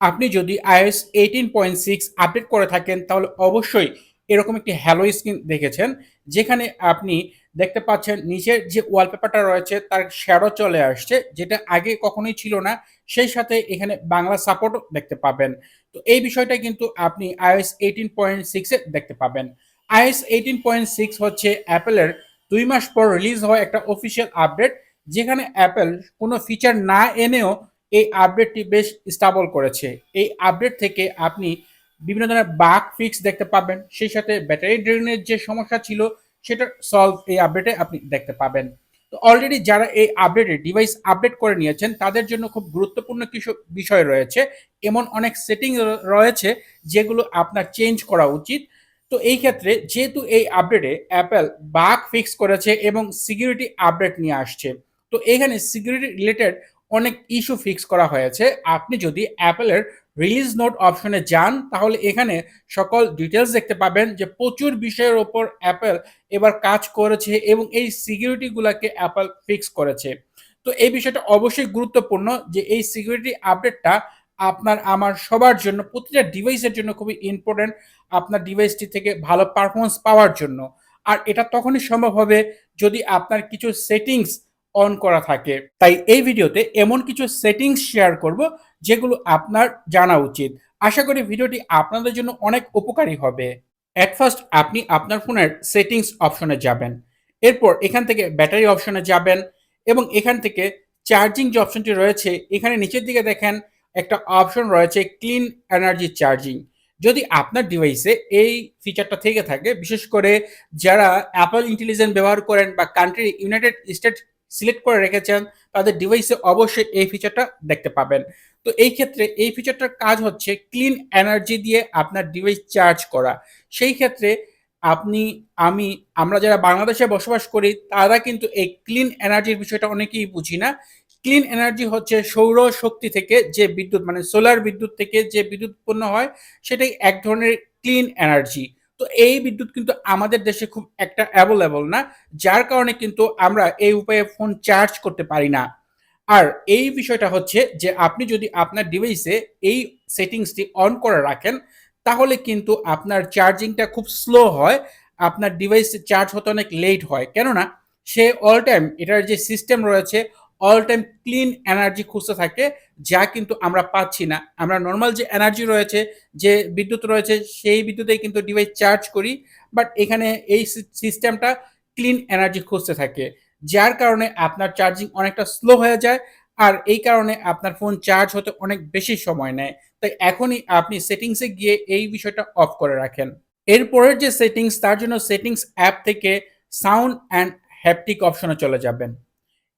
আপনি যদি iOS eighteen point six update করে থাকেন, তাহলে অবশ্যই এরকম একটি হ্যালো স্ক্রিন দেখেছেন, যেখানে আপনি দেখতে পাচ্ছেন নিচের যে ওয়ালপেপারটা রয়েছে, তার শ্যাডো চলে আসছে, যেটা আগে কখনোই ছিল না। সেই সাথে এখানে বাংলা সাপোর্টও দেখতে পাবেন। তো এই বিষয়টা কিন্তু আপনি iOS 18.6 এ দেখতে পাবেন। আইএস এইটিন পয়েন্ট সিক্স হচ্ছে অ্যাপেলের দুই মাস পর রিলিজ হওয়া একটা অফিসিয়াল আপডেট যেখানে অ্যাপেল কোনো ফিচার না এনেও এই আপডেটটি বেশ স্টাবল করেছে। এই আপডেট থেকে আপনি বিভিন্ন ধরনের বাগ ফিক্স দেখতে পাবেন, সেই সাথে ব্যাটারি ড্রেনের যে সমস্যা ছিল, সেটা সলভ এই আপডেটে আপনি দেখতে পাবেন। তো অলরেডি যারা এই আপডেটে ডিভাইস আপডেট করে নিয়েছেন, তাদের জন্য খুব গুরুত্বপূর্ণ কিছু বিষয় রয়েছে। এমন অনেক সেটিং রয়েছে, যেগুলো আপনার চেঞ্জ করা উচিত। তো এই ক্ষেত্রে যেহেতু এই আপডেটে অ্যাপেল বাগ ফিক্স করেছে এবং সিকিউরিটি আপডেট নিয়ে আসছে, তো এখানে সিকিউরিটি রিলেটেড অনেক ইস্যু ফিক্স করা হয়েছে। আপনি যদি অ্যাপেলের রিলিজ নোট অপশনে যান, তাহলে এখানে সকল ডিটেলস দেখতে পাবেন যে প্রচুর বিষয়ের ওপর অ্যাপেল এবার কাজ করেছে এবং এই সিকিউরিটিগুলোকে অ্যাপেল ফিক্স করেছে। তো এই বিষয়টা অবশ্যই গুরুত্বপূর্ণ যে এই সিকিউরিটি আপডেটটা আপনার, আমার সবার জন্য, প্রতিটা ডিভাইসের জন্য খুবই ইম্পর্টেন্ট আপনার ডিভাইসটি থেকে ভালো পারফরমেন্স পাওয়ার জন্য। আর এটা তখনই সম্ভব হবে যদি আপনার কিছু সেটিংস অন করা থাকে। তাই এই ভিডিওতে এমন কিছু সেটিংস শেয়ার করব, যেগুলো আপনার জানা উচিত। আশা করি ভিডিওটি আপনাদের জন্য অনেক উপকারী হবে। অ্যাট ফার্স্ট আপনি আপনার ফোনের সেটিংস অপশনে যাবেন। এরপর এখান থেকে ব্যাটারি অপশনে যাবেন এবং এখান থেকে চার্জিং যে অপশনটি রয়েছে, এখানে নিচের দিকে দেখেন একটা অপশন রয়েছে ক্লিন এনার্জি চার্জিং যদি আপনার ডিভাইসে এই ফিচারটা থেকে থাকে, বিশেষ করে যারা অ্যাপল ইন্টেলিজেন্স ব্যবহার করেন বা কান্ট্রি ইউনাইটেড স্টেট সিলেক্ট করে রেখেছেন, তাদের ডিভাইসে অবশ্যই এই ফিচারটা দেখতে পাবেন। তো এই ক্ষেত্রে এই ফিচারটার কাজ হচ্ছে ক্লিন এনার্জি দিয়ে আপনার ডিভাইস চার্জ করা। সেই ক্ষেত্রে আপনি, আমি, আমরা যারা বাংলাদেশে বসবাস করি, তারা কিন্তু এই ক্লিন এনার্জির বিষয়টা অনেকেই বুঝি না। ক্লিন এনার্জি হচ্ছে সৌর শক্তি থেকে যে বিদ্যুৎ মানে সোলার বিদ্যুৎ থেকে যে বিদ্যুৎ উৎপন্ন হয়, সেটাই এক ধরনের ক্লিন এনার্জি তো এই বিদ্যুৎ কিন্তু আমাদের দেশে খুব একটা অ্যাভেলেবল না, যার কারণে কিন্তু আমরা এই উপায়ে ফোন চার্জ করতে পারি না। আর এই বিষয়টা হচ্ছে যে আপনি যদি আপনার ডিভাইসে এই সেটিংসটি অন করে রাখেন, তাহলে কিন্তু আপনার চার্জিংটা খুব স্লো হয়, আপনার ডিভাইস চার্জ হতে অনেক লেট হয়। কেননা সে অল টাইম এটার যে সিস্টেম রয়েছে অল টাইম ক্লিন এনার্জি খুঁজতে থাকে, যা কিন্তু আমরা পাচ্ছি না। আমরা নর্মাল যে এনার্জি রয়েছে, যে বিদ্যুৎ রয়েছে, সেই বিদ্যুতেই কিন্তু ডিভাইস চার্জ করি বাট এখানে এই সিস্টেমটা ক্লিন এনার্জি খুঁজতে থাকে। যার কারণে আপনার চার্জিং অনেকটা স্লো হয়ে যায়, আর এই কারণে আপনার ফোন চার্জ হতে অনেক বেশি সময় নেয়। তাই এখনই আপনি সেটিংসে গিয়ে এই বিষয়টা অফ করে রাখেন। এরপরের যে সেটিংস তার জন্য সেটিংস অ্যাপ থেকে সাউন্ড অ্যান্ড হ্যাপটিক অপশনে চলে যাবেন।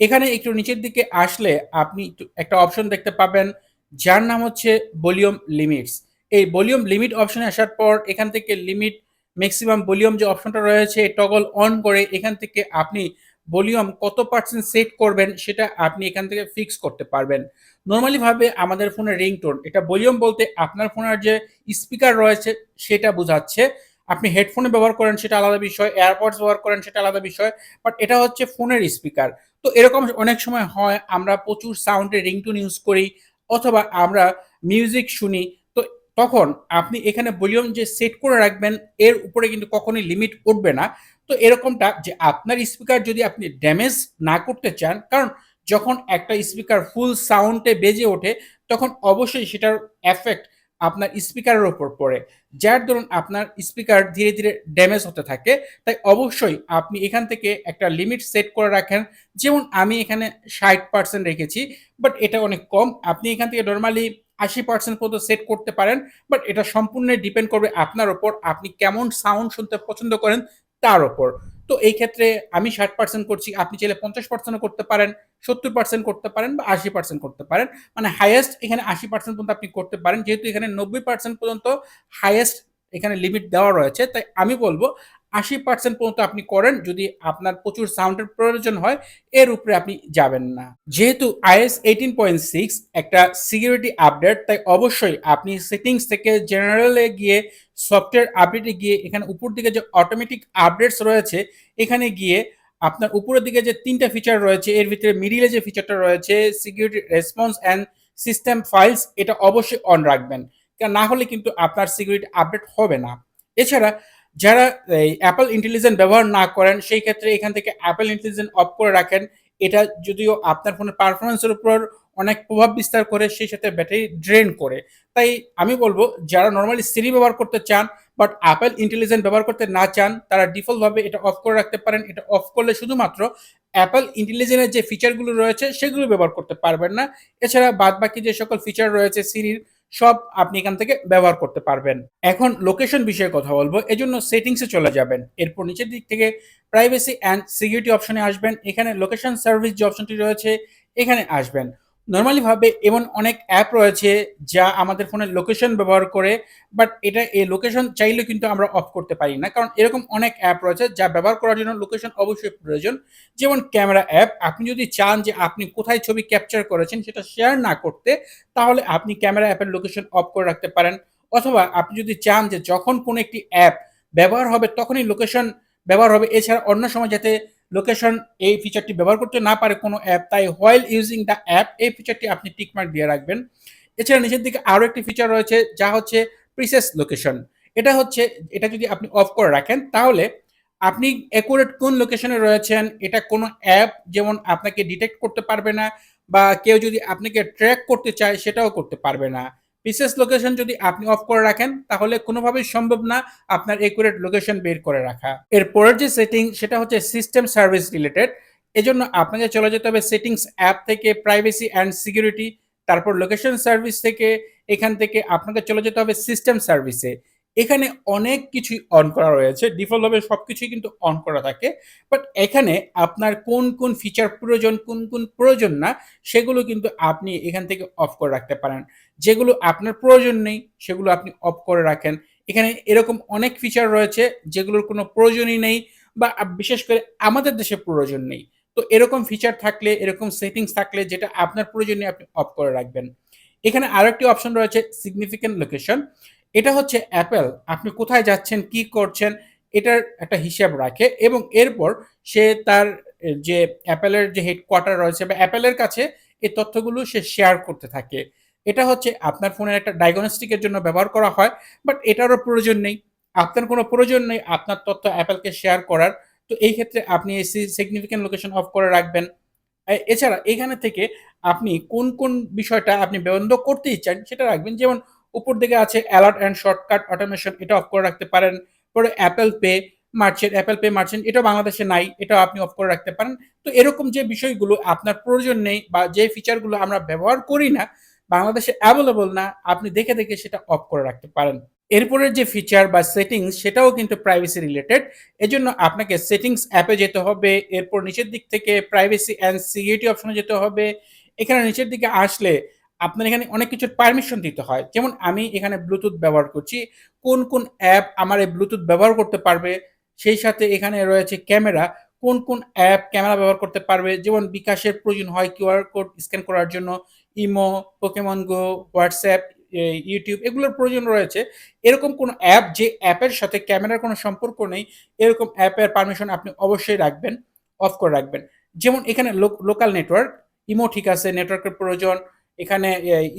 এখানে একটু নিচের দিকে আসলে আপনি একটা অপশন দেখতে পাবেন, যার নাম হচ্ছে ভলিউম লিমিটস। এই ভলিউম লিমিট অপশনে আসার পর এখান থেকে লিমিট ম্যাক্সিমাম ভলিউম যে অপশনটা রয়েছে টগল অন করে এখান থেকে আপনি ভলিউম কত পার্সেন্ট সেট করবেন সেটা আপনি এখান থেকে ফিক্স করতে পারবেন। নর্মালি ভাবে আমাদের ফোনের রিংটোন এটা ভলিউম বলতে আপনার ফোনের যে স্পিকার রয়েছে সেটা বোঝাচ্ছে। আপনি হেডফোনে ব্যবহার করেন সেটা আলাদা বিষয় এয়ারপডস ব্যবহার করেন সেটা আলাদা বিষয় বাট এটা হচ্ছে ফোনের স্পিকার তো এরকম অনেক সময় হয়, আমরা প্রচুর সাউন্ডের রিংটোন ইউজ করি অথবা আমরা মিউজিক শুনি। তো তখন আপনি এখানে ভলিউম যে সেট করে রাখবেন, এর উপরে কিন্তু কখনোই লিমিট উঠবে না। তো এরকমটা যে আপনার স্পিকার যদি আপনি ড্যামেজ না করতে চান, কারণ যখন একটা স্পিকার ফুল সাউন্ডে বেজে ওঠে, তখন অবশ্যই সেটার এফেক্ট আপনার স্পিকারের ওপর পড়ে। যার ধরুন আপনার স্পিকার ধীরে ধীরে ড্যামেজ হতে থাকে, তাই অবশ্যই আপনি এখান থেকে একটা লিমিট সেট করে রাখেন। যেমন আমি এখানে ষাট পার্সেন্ট রেখেছি বাট এটা অনেক কম। আপনি এখান থেকে নর্মালি আশি পার্সেন্ট পর্যন্ত সেট করতে পারেন বাট এটা সম্পূর্ণ ডিপেন্ড করবে আপনার ওপর আপনি কেমন সাউন্ড শুনতে পছন্দ করেন, তার ওপর তো এই ক্ষেত্রে আমি ষাট পার্সেন্ট করছি, আপনি চাইলে পঞ্চাশ পার্সেন্টও করতে পারেন, সত্তর পার্সেন্ট করতে পারেন বা আশি পার্সেন্ট করতে পারেন। মানে হাইয়েস্ট এখানে আশি পার্সেন্ট পর্যন্ত আপনি করতে পারেন, যেহেতু এখানে নব্বই পার্সেন্ট পর্যন্ত হাইয়েস্ট এখানে লিমিট দেওয়া রয়েছে, তাই আমি বলব আশি পার্সেন্ট পর্যন্ত আপনি করেন, যদি আপনার প্রচুর সাউন্ডের প্রয়োজন হয়, এর উপরে আপনি যাবেন না যেহেতু আইএস এইটিন পয়েন্ট সিক্স একটা সিকিউরিটি আপডেট তাই অবশ্যই আপনি সেটিংস থেকে জেনারেলে গিয়ে সফটওয়্যার আপডেটে গিয়ে, এখানে উপর দিকে যে অটোমেটিক আপডেটস রয়েছে, এখানে গিয়ে আপনার উপরের দিকে যে তিনটা ফিচার রয়েছে, এর ভিতরে মিডিলে যে ফিচারটা রয়েছে security response and system files এটা অবশ্যই অন রাখবেন। না হলে কিন্তু আপনার সিকিউরিটি আপডেট হবে না। এছাড়া যারা এই Apple Intelligence ব্যবহার না করেন, সেই ক্ষেত্রে এখান থেকে Apple ইন্টেলিজেন্ট অফ করে রাখেন। এটা যদিও আপনার ফোনের পারফরম্যান্স এর উপর অনেক প্রভাব বিস্তার করে, সেই সাথে ব্যাটারি ড্রেন করে। তাই আমি বলব, যারা নর্মালি সিরি ব্যবহার করতে চান বাট অ্যাপেল ইন্টেলিজেন্ট ব্যবহার করতে না চান, তারা ডিফল্টভাবে এটা অফ করে রাখতে পারেন। এটা অফ করলে শুধুমাত্র অ্যাপেল এর যে ফিচারগুলো রয়েছে, সেগুলো ব্যবহার করতে পারবেন না। এছাড়া বাদ বাকি যে সকল ফিচার রয়েছে Siri র সব আপনি এখান থেকে ব্যবহার করতে পারবেন। এখন লোকেশন বিষয়ে কথা বলব, এজন্য সেটিংস চলে যাবেন। এরপর নিচের দিক থেকে প্রাইভেসি অ্যান্ড সিকিউরিটি অপশনে আসবেন। এখানে লোকেশন সার্ভিস যে অপশনটি রয়েছে, এখানে আসবেন। নরমালি ভাবে এমন অনেক অ্যাপ রয়েছে যা আমাদের ফোনের লোকেশন ব্যবহার করে বাট এটা এই লোকেশন চাইলে কিন্তু আমরা অফ করতে পারি না। কারণ এরকম অনেক অ্যাপ রয়েছে যা ব্যবহার করার জন্য লোকেশন অবশ্যই প্রয়োজন। যেমন ক্যামেরা অ্যাপ। আপনি যদি চান যে আপনি কোথায় ছবি ক্যাপচার করেছেন সেটা শেয়ার না করতে, তাহলে আপনি ক্যামেরা অ্যাপের লোকেশন অফ করে রাখতে পারেন। অথবা আপনি যদি চান যে যখন কোনো একটি অ্যাপ ব্যবহার হবে তখনই লোকেশন ব্যবহার হবে। এছাড়া অন্য সময় যাতে লোকেশন এই ফিচারটি ব্যবহার করতে না পারে কোনো অ্যাপ তাই হোয়াইল ইউজিং দ্য অ্যাপ এই ফিচারটি আপনি টিক মার্ক দিয়ে রাখবেন। এছাড়া নিচের দিকে আরও একটি ফিচার রয়েছে, যা হচ্ছে প্রিসেস লোকেশন। এটা হচ্ছে, এটা যদি আপনি অফ করে রাখেন, তাহলে আপনি অ্যাকুরেট কোন লোকেশনে রয়েছেন, এটা কোন অ্যাপ যেমন আপনাকে ডিটেক্ট করতে পারবে না, বা কেউ যদি আপনাকে ট্র্যাক করতে চায়, সেটাও করতে পারবে না। প্রিসেস লোকেশন যদি আপনি অফ করে রাখেন, তাহলে কোনোভাবেই সম্ভব না আপনার একুরেট লোকেশন বের করে রাখা। এর পরের যে সেটিং সেটা হচ্ছে সিস্টেম সার্ভিস রিলেটেড। এজন্য আপনাকে চলে যেতে হবে সেটিংস অ্যাপ থেকে প্রাইভেসি অ্যান্ড সিকিউরিটি তারপর লোকেশন সার্ভিস থেকে, এখান থেকে আপনাকে চলে যেতে হবে সিস্টেম সার্ভিসে। এখানে অনেক কিছুই অন করা রয়েছে। ডিফল্ট ভাবে সবকিছুই কিন্তু অন করা থাকে। বাট এখানে আপনার কোন, কোন ফিচার প্রয়োজন, কোন, কোন প্রয়োজন না সেগুলো কিন্তু আপনি এখান থেকে অফ করে রাখতে পারেন। যেগুলো আপনার প্রয়োজন নেই সেগুলো আপনি অফ করে রাখেন। এখানে এরকম অনেক ফিচার রয়েছে যেগুলোর কোনো প্রয়োজনই নেই বা বিশেষ করে আমাদের দেশে প্রয়োজন নেই। তো এরকম ফিচার থাকলে এরকম সেটিংস থাকলে যেটা আপনার প্রয়োজন নেই আপনি অফ করে রাখবেন। এখানে আরেকটি অপশন রয়েছে সিগনিফিক্যান্ট লোকেশন। এটা হচ্ছে Apple আপনি কোথায় যাচ্ছেন, কি করছেন এটার একটা হিসাব রাখে এবং এরপর সে তার যে অ্যাপেলের যে হেডকোয়ার্টার রয়েছে বা অ্যাপেলের কাছে এই তথ্যগুলো সে শেয়ার করতে থাকে। এটা হচ্ছে আপনার ফোনের একটা ডায়াগনস্টিক এর জন্য ব্যবহার করা হয়। বাট এটারও প্রয়োজন নেই। আপনার কোনো প্রয়োজন নেই আপনার তথ্য অ্যাপেলকে শেয়ার করার। তো এই ক্ষেত্রে আপনি এই সি সিগনিফিক্যান্ট লোকেশন অফ করে রাখবেন। এছাড়া এখানে থেকে আপনি কোন, কোন বিষয়টা আপনি বন্ধ করতেই চান সেটা রাখবেন। যেমন উপর দিকে আছে অ্যালার্ট অ্যান্ড শর্টকাট অটোমেশন এটা অফ করে রাখতে পারেন। পরে Apple pay merchant, Apple pay merchant এটা বাংলাদেশে নাই। এটা আপনি অফ করে রাখতে পারেন। তো এরকম যে বিষয়গুলো আপনার প্রয়োজন নেই বা যে ফিচারগুলো আমরা ব্যবহার করি না, বাংলাদেশে অ্যাভেলেবল না, আপনি দেখে, দেখে সেটা অফ করে রাখতে পারেন। এরপরের যে ফিচার বা সেটিংস সেটাও কিন্তু প্রাইভেসি রিলেটেড। এজন্য আপনাকে সেটিংস অ্যাপে যেতে হবে। এরপর নিচের দিক থেকে প্রাইভেসি অ্যান্ড সিকিউরিটি অপশনে যেতে হবে। এখানে নিচের দিকে আসলে আপনার এখানে অনেক কিছুর পারমিশন দিতে হয়। যেমন আমি এখানে ব্লুটুথ ব্যবহার করছি। কোন, কোন অ্যাপ আমার এই ব্লুটুথ ব্যবহার করতে পারবে, সেই সাথে এখানে রয়েছে ক্যামেরা। কোন, কোন অ্যাপ ক্যামেরা ব্যবহার করতে পারবে। যেমন বিকাশের প্রয়োজন হয় কিউআর কোড স্ক্যান করার জন্য, ইমো, Go, WhatsApp, এ YouTube এগুলোর প্রয়োজন রয়েছে। এরকম কোন অ্যাপ যে অ্যাপের সাথে ক্যামেরার কোনো সম্পর্ক নেই, এরকম অ্যাপের পারমিশন আপনি অবশ্যই রাখবেন, অফ করে রাখবেন। যেমন এখানে লোকাল নেটওয়ার্ক, ইমো ঠিক আছে, নেটওয়ার্কের প্রয়োজন। এখানে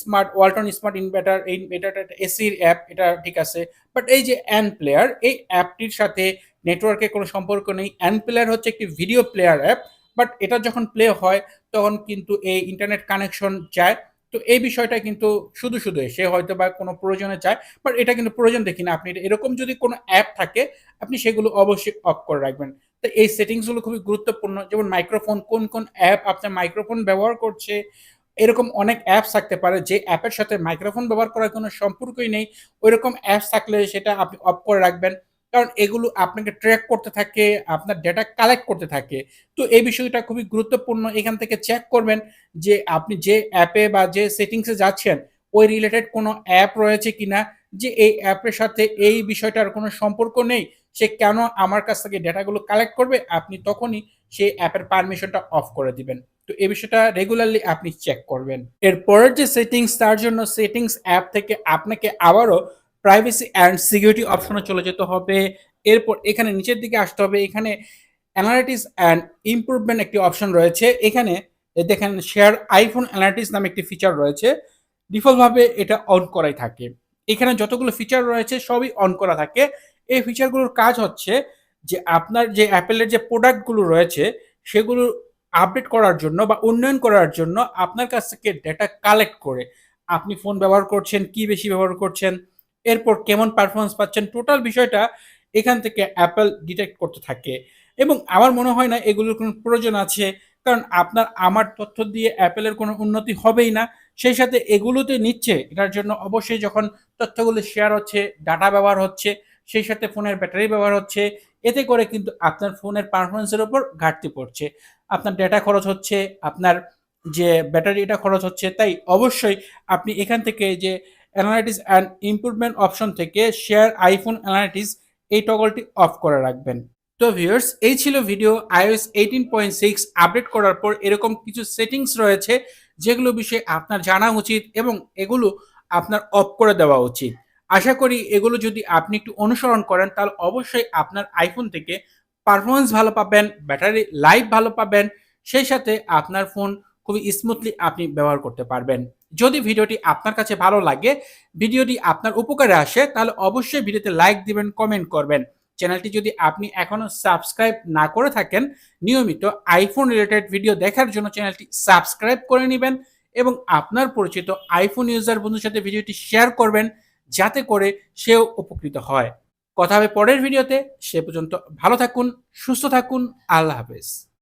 স্মার্ট ওয়ালটন স্মার্ট ইনভার্টার এই একটা এসির অ্যাপ এটা ঠিক আছে। বাট এই যে অ্যান প্লেয়ার এই অ্যাপটির সাথে নেটওয়ার্কের কোনো সম্পর্ক নেই। অ্যান প্লেয়ার হচ্ছে একটি ভিডিও প্লেয়ার অ্যাপ। বাট এটা যখন প্লে হয় তখন কিন্তু এই ইন্টারনেট কানেকশন চায়। তো এই বিষয়টা কিন্তু শুধু, শুধুই সে হয়তোবা কোনো প্রয়োজনে চায়। বাট এটা কিন্তু প্রয়োজন দেখি না। আপনি এরকম যদি কোনো অ্যাপ থাকে আপনি সেগুলো অবশ্যই অফ করে রাখবেন। তো এই সেটিংসগুলো খুবই গুরুত্বপূর্ণ। যেমন মাইক্রোফোন কোন, কোন অ্যাপ আপনার মাইক্রোফোন ব্যবহার করছে। এরকম অনেক অ্যাপস থাকতে পারে যে অ্যাপের সাথে মাইক্রোফোন ব্যবহার করার কোনো সম্পর্কই নেই। ঐরকম অ্যাপস থাকলে সেটা আপনি অফ করে রাখবেন। কারণ এগুলো আপনাকে ট্র্যাক করতে থাকে, আপনার ডেটা কালেক্ট করতে থাকে। তো এই বিষয়টা খুবই গুরুত্বপূর্ণ। এখান থেকে চেক করবেন যে আপনি যে অ্যাপে বা যে সেটিংসে যাচ্ছেন ওই রিলেটেড কোনো অ্যাপ রয়েছে কিনা। যে এই অ্যাপের সাথে এই বিষয়টার কোনো সম্পর্ক নেই। সে কেন আমার কাছ থেকে ডেটাগুলো কালেক্ট করবে? আপনি তখনই সেই অ্যাপের পারমিশনটা অফ করে দিবেন। তো এই বিষয়টা রেগুলারলি আপনি চেক করবেন। এর পরের যে সেটিংস তার জন্য সেটিংস অ্যাপ থেকে আপনাকে আবারও প্রাইভেসি অ্যান্ড সিকিউরিটি অপশনে চলে যেতে হবে। এরপর এখানে নিচের দিকে আসতে হবে। এখানে অ্যানালাইটিক্স অ্যান্ড ইমপ্রুভমেন্ট একটি অপশন রয়েছে। এখানে দেখেন শেয়ার আইফোন অ্যানালিটিক্স নামে একটি ফিচার রয়েছে ডিফল্টভাবে এটা অন করাই থাকে এখানে যতগুলো ফিচার রয়েছে, সবই অন করা থাকে এই ফিচারগুলোর কাজ হচ্ছে যে আপনার যে অ্যাপেলের যে প্রোডাক্টগুলো রয়েছে, সেগুলো আপডেট করার জন্য বা উন্নয়ন করার জন্য আপনার কাছ থেকে ডেটা কালেক্ট করে আপনি ফোন ব্যবহার করছেন, কি বেশি ব্যবহার করছেন, এরপর কেমন পারফরমেন্স পাচ্ছেন টোটাল বিষয়টা এখান থেকে অ্যাপেল ডিটেক্ট করতে থাকে। এবং আমার মনে হয় না এগুলোর কোনো প্রয়োজন আছে, কারণ আপনার আমার তথ্য দিয়ে অ্যাপেলের কোনো উন্নতি হবেই না। সেই সাথে এগুলোতে নিচ্ছে, এটার জন্য অবশ্যই যখন তথ্যগুলো শেয়ার হচ্ছে ডাটা ব্যবহার হচ্ছে সেই সাথে ফোনের ব্যাটারি ব্যবহার হচ্ছে। এতে করে কিন্তু আপনার ফোনের পারফরমেন্সের উপর ঘাটতি পড়ছে। আপনার ডেটা খরচ হচ্ছে, আপনার যে ব্যাটারি এটা খরচ হচ্ছে, তাই অবশ্যই আপনি এখান থেকে যে অ্যানালাইটিস অ্যান্ড ইমপ্রুভমেন্ট অপশন থেকে শেয়ার আইফোন অ্যানালাইটিস এই টগলটি অফ করে রাখবেন। তো ভিউয়ার্স এই ছিল video iOS eighteen point six update করার পর এরকম কিছু সেটিংস রয়েছে, যেগুলো বিষয়ে আপনার জানা উচিত এবং এগুলো আপনার অফ করে দেওয়া উচিত। আশা করি এগুলো যদি আপনি একটু অনুসরণ করেন, তাহলে অবশ্যই আপনার আইফোন থেকে পারফরমেন্স ভালো পাবেন ব্যাটারি লাইফ ভালো পাবেন, সেই সাথে আপনার ফোন খুবই স্মুথলি আপনি ব্যবহার করতে পারবেন। যদি ভিডিওটি আপনার কাছে ভালো লাগে, ভিডিওটি আপনার উপকারে আসে, তাহলে অবশ্যই ভিডিওতে লাইক দিবেন কমেন্ট করবেন। চ্যানেলটি যদি আপনি এখনও সাবস্ক্রাইব না করে থাকেন, নিয়মিত আইফোন রিলেটেড ভিডিও দেখার জন্য চ্যানেলটি সাবস্ক্রাইব করে নেবেন এবং আপনার পরিচিত আইফোন ইউজার বন্ধুর সাথে ভিডিওটি শেয়ার করবেন। যাতে করে সেও উপকৃত হয়। কথা হবে পরের ভিডিওতে। সে পর্যন্ত ভালো থাকুন, সুস্থ থাকুন। আল্লাহ হাফেজ।